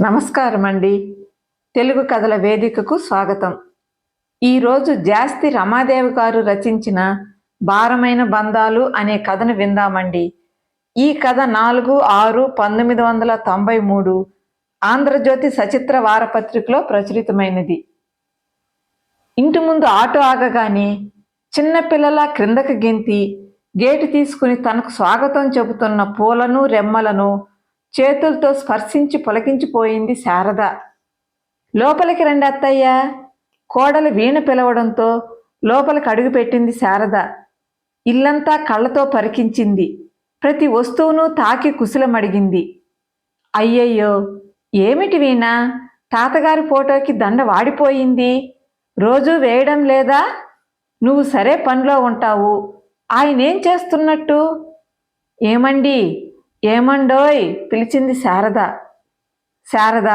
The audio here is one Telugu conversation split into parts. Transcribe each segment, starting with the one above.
నమస్కారం అండి తెలుగు కథల వేదికకు స్వాగతం. ఈరోజు జాస్తి రమాదేవి గారు రచించిన భారమైన బంధాలు అనే కథను విందామండి. ఈ కథ నాలుగు ఆరు పంతొమ్మిది వందల తొంభై మూడు ఆంధ్రజ్యోతి సచిత్ర వారపత్రికలో ప్రచురితమైనది. ఇంటి ముందు ఆటో ఆగగానే చిన్నపిల్లల క్రిందకి గెంతి గేటు తీసుకుని తనకు స్వాగతం చెబుతున్న పూలను రెమ్మలను చేతులతో స్పర్శించి పులకించిపోయింది శారద. లోపలికి రండి అత్తయ్య. కోడలు వీణ పిలవడంతో లోపలికి అడుగుపెట్టింది శారద. ఇల్లంతా కళ్ళతో పరికించింది. ప్రతి వస్తువును తాకి కుశలమడిగింది. అయ్యయ్యో ఏమిటి వీణ? తాతగారి ఫోటోకి దండ వాడిపోయింది. రోజూ వేయడం లేదా? నువ్వు సరే పనిలో ఉంటావు. ఆయనేం చేస్తున్నట్టు? ఏమండి? ఏమండోయ్? పిలిచింది శారద. శారద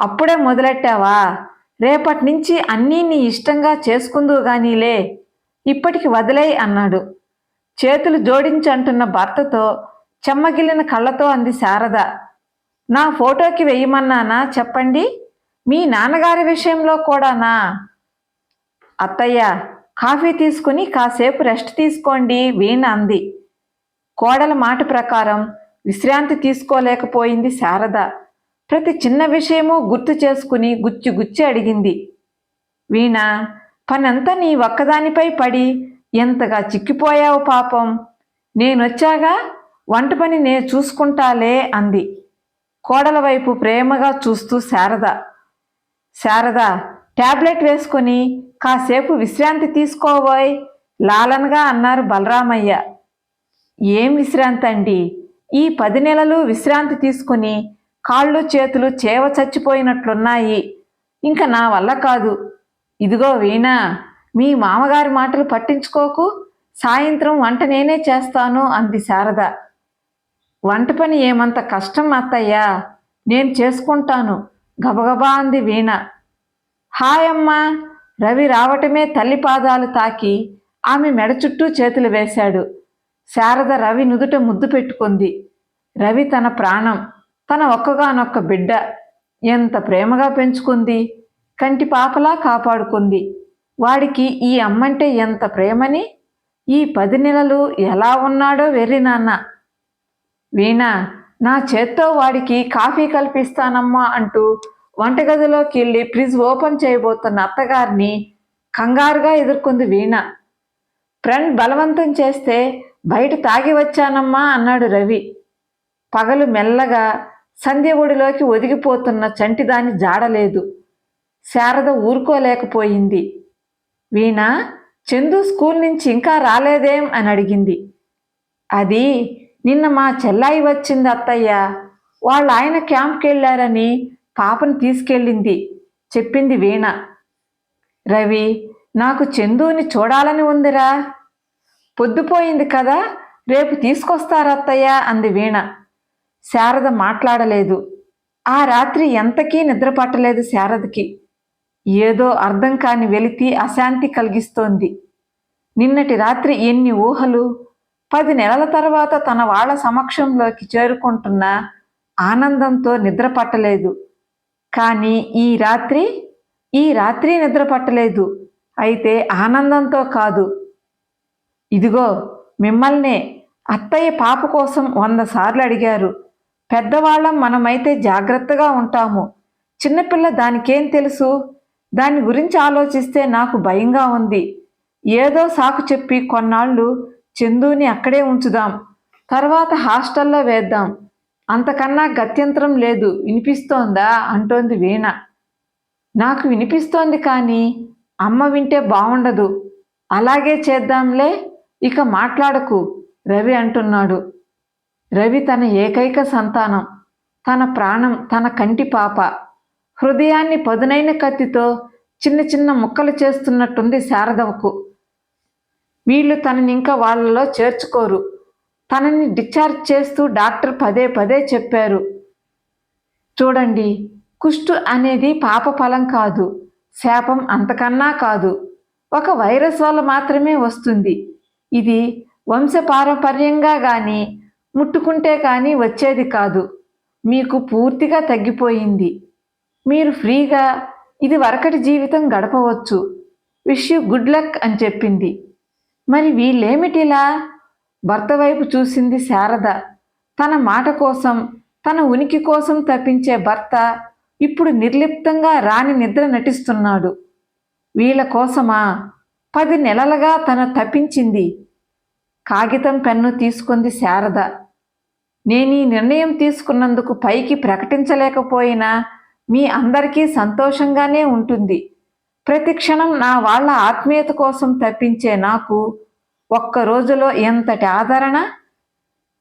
అప్పుడే మొదలెట్టావా? రేపటి నుంచి అన్నీ నీ ఇష్టంగా చేసుకుందువు గానీలే. ఇప్పటికి వదిలేయ్ అన్నాడు. చేతులు జోడించి అంటున్న భర్తతో చెమ్మగిలిన కళ్ళతో అంది శారద. నా ఫోటోకి వెయ్యమన్నానా? చెప్పండి. మీ నాన్నగారి విషయంలో కూడానా? అత్తయ్య కాఫీ తీసుకుని కాసేపు రెస్ట్ తీసుకోండి వీణ అంది. కోడల మాట ప్రకారం విశ్రాంతి తీసుకోలేకపోయింది శారద. ప్రతి చిన్న విషయము గుర్తు చేసుకుని గుచ్చి గుచ్చి అడిగింది. వీణ పనంతా నీ ఒక్కదానిపై పడి ఎంతగా చిక్కిపోయావు పాపం. నేనొచ్చాగా వంట పని నే చూసుకుంటాలే అంది. కోడల వైపు ప్రేమగా చూస్తూ శారద. శారద టాబ్లెట్ వేసుకొని కాసేపు విశ్రాంతి తీసుకోబోయ్ లాలన్గా అన్నారు బలరామయ్య. ఏం విశ్రాంతి అండి ఈ పది నెలలు విశ్రాంతి తీసుకుని కాళ్ళు చేతులు చేవ చచ్చిపోయినట్లున్నాయి. ఇంకా నా వల్ల కాదు. ఇదిగో వీణా మీ మామగారి మాటలు పట్టించుకోకు. సాయంత్రం వంట నేనే చేస్తాను అంది శారద. వంట పని ఏమంత కష్టం అత్తయ్యా నేను చేసుకుంటాను గబగబా అంది వీణ. హాయమ్మా రవి రావటమే తల్లి పాదాలు తాకి ఆమె మెడ చుట్టూ చేతులు వేశాడు. శారద రవి నుదుట ముద్దు పెట్టుకుంది. రవి తన ప్రాణం తన ఒక్కగానొక్క బిడ్డ ఎంత ప్రేమగా పెంచుకుంది. కంటి పాపలా కాపాడుకుంది. వాడికి ఈ అమ్మంటే ఎంత ప్రేమని? ఈ పది నెలలు ఎలా ఉన్నాడో వెర్రి నాన్న. వీణ నా చేత్తో వాడికి కాఫీ కల్పిస్తానమ్మా అంటూ వంటగదిలోకి వెళ్ళి ఫ్రిడ్జ్ ఓపెన్ చేయబోతున్న అత్తగారిని కంగారుగా ఎదుర్కొంది వీణ. ఫ్రెండ్ బలవంతం చేస్తే బయట తాగి వచ్చానమ్మా అన్నాడు రవి. పగలు మెల్లగా సంధ్య ఒడిలోకి ఒదిగిపోతున్న చంటిదాని జాడలేదు శారద ఊరుకోలేకపోయింది. వీణ చందు స్కూల్ నుంచి ఇంకా రాలేదేం అని అడిగింది. అది నిన్న మా చెల్లాయి వచ్చింది అత్తయ్య. వాళ్ళ ఆయన క్యాంప్కి వెళ్ళారని పాపను తీసుకెళ్ళింది చెప్పింది వీణ. రవి నాకు చందుని చూడాలని ఉందిరా. పొద్దుపోయింది కదా రేపు తీసుకొస్తారత్తయ్య అంది వీణ. శారద మాట్లాడలేదు. ఆ రాత్రి ఎంతకీ నిద్ర పట్టలేదు శారదకి. ఏదో అర్థం కాని వెలితి అశాంతి కలిగిస్తోంది. నిన్నటి రాత్రి ఎన్ని ఊహలు. పది నెలల తర్వాత తన వాళ్ళ సమక్షంలోకి చేరుకుంటున్న ఆనందంతో నిద్ర పట్టలేదు. కానీ ఈ రాత్రి ఈ రాత్రి నిద్ర పట్టలేదు. అయితే ఆనందంతో కాదు. ఇదిగో మిమ్మల్నే అత్తయ్య పాప కోసం వంద సార్లు అడిగారు. పెద్దవాళ్ళం మనమైతే జాగ్రత్తగా ఉంటాము. చిన్నపిల్ల దానికేం తెలుసు? దాని గురించి ఆలోచిస్తే నాకు భయంగా ఉంది. ఏదో సాకు చెప్పి కొన్నాళ్ళు చందుని అక్కడే ఉంచుదాం. తర్వాత హాస్టల్లో వేద్దాం. అంతకన్నా గత్యంతరం లేదు. వినిపిస్తోందా? అంటోంది వీణ. నాకు వినిపిస్తోంది కానీ అమ్మ వింటే బాగుండదు అలాగే చేద్దాంలే. ఇక మాట్లాడకు. రవి అంటున్నాడు. రవి తన ఏకైక సంతానం తన ప్రాణం తన కంటి పాప. హృదయాన్ని పదునైన కత్తితో చిన్న చిన్న ముక్కలు చేస్తున్నట్టుంది శారదవకు. వీళ్ళు తనని ఇంకా వాళ్ళలో చేర్చుకోరు. తనని డిశ్చార్జ్ చేస్తూ డాక్టర్ పదే పదే చెప్పారు. చూడండి కుష్టు అనేది పాప ఫలం కాదు శాపం అంతకన్నా కాదు. ఒక వైరస్ వల్ల మాత్రమే వస్తుంది. ఇది వంశపారంపర్యంగా కానీ ముట్టుకుంటే కానీ వచ్చేది కాదు. మీకు పూర్తిగా తగ్గిపోయింది. మీరు ఫ్రీగా ఇది వరకటి జీవితం గడపవచ్చు. విష్ యూ గుడ్ లక్ అని చెప్పింది. మరి వీళ్ళేమిటిలా? భర్త వైపు చూసింది శారద. తన మాట కోసం తన ఉనికి కోసం తప్పించే భర్త ఇప్పుడు నిర్లిప్తంగా రాణి నిద్ర నటిస్తున్నాడు. వీళ్ళ కోసమా? పది నెలలుగా తను తప్పించింది. కాగితం పెన్ను తీసుకుంది శారద. నేను ఈ నిర్ణయం తీసుకున్నందుకు పైకి ప్రకటించలేకపోయినా మీ అందరికీ సంతోషంగానే ఉంటుంది. ప్రతి క్షణం నా వాళ్ళ ఆత్మీయత కోసం తప్పించే నాకు ఒక్క రోజులో ఎంతటి ఆదరణ?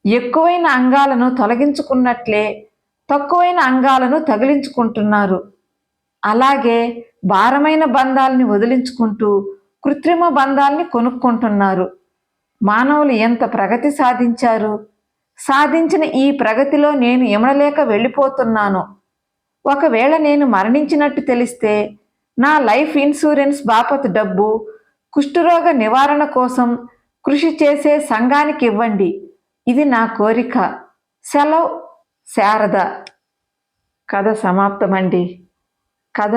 ఎక్కువైన అంగాలను తొలగించుకున్నట్లే తక్కువైన అంగాలను తగిలించుకుంటున్నారు. అలాగే భారమైన బంధాలని వదిలించుకుంటూ కృత్రిమ బంధాల్ని కొనుక్కుంటున్నారు. మానవులు ఎంత ప్రగతి సాధించారు? సాధించిన ఈ ప్రగతిలో నేను ఇమడలేక వెళ్ళిపోతున్నాను. ఒకవేళ నేను మరణించినట్టు తెలిస్తే నా లైఫ్ ఇన్సూరెన్స్ బాపత్ డబ్బు కుష్ఠరోగ నివారణ కోసం కృషి చేసే సంఘానికి ఇవ్వండి. ఇది నా కోరిక. సెలవు శారద. కథ సమాప్తమండి. కథ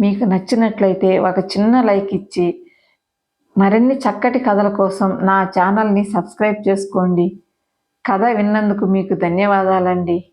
మీకు నచ్చినట్లయితే ఒక చిన్న లైక్ ఇచ్చి మరిన్ని చక్కటి కథల కోసం నా ఛానల్ని సబ్స్క్రైబ్ చేసుకోండి. కథ విన్నందుకు మీకు ధన్యవాదాలండి.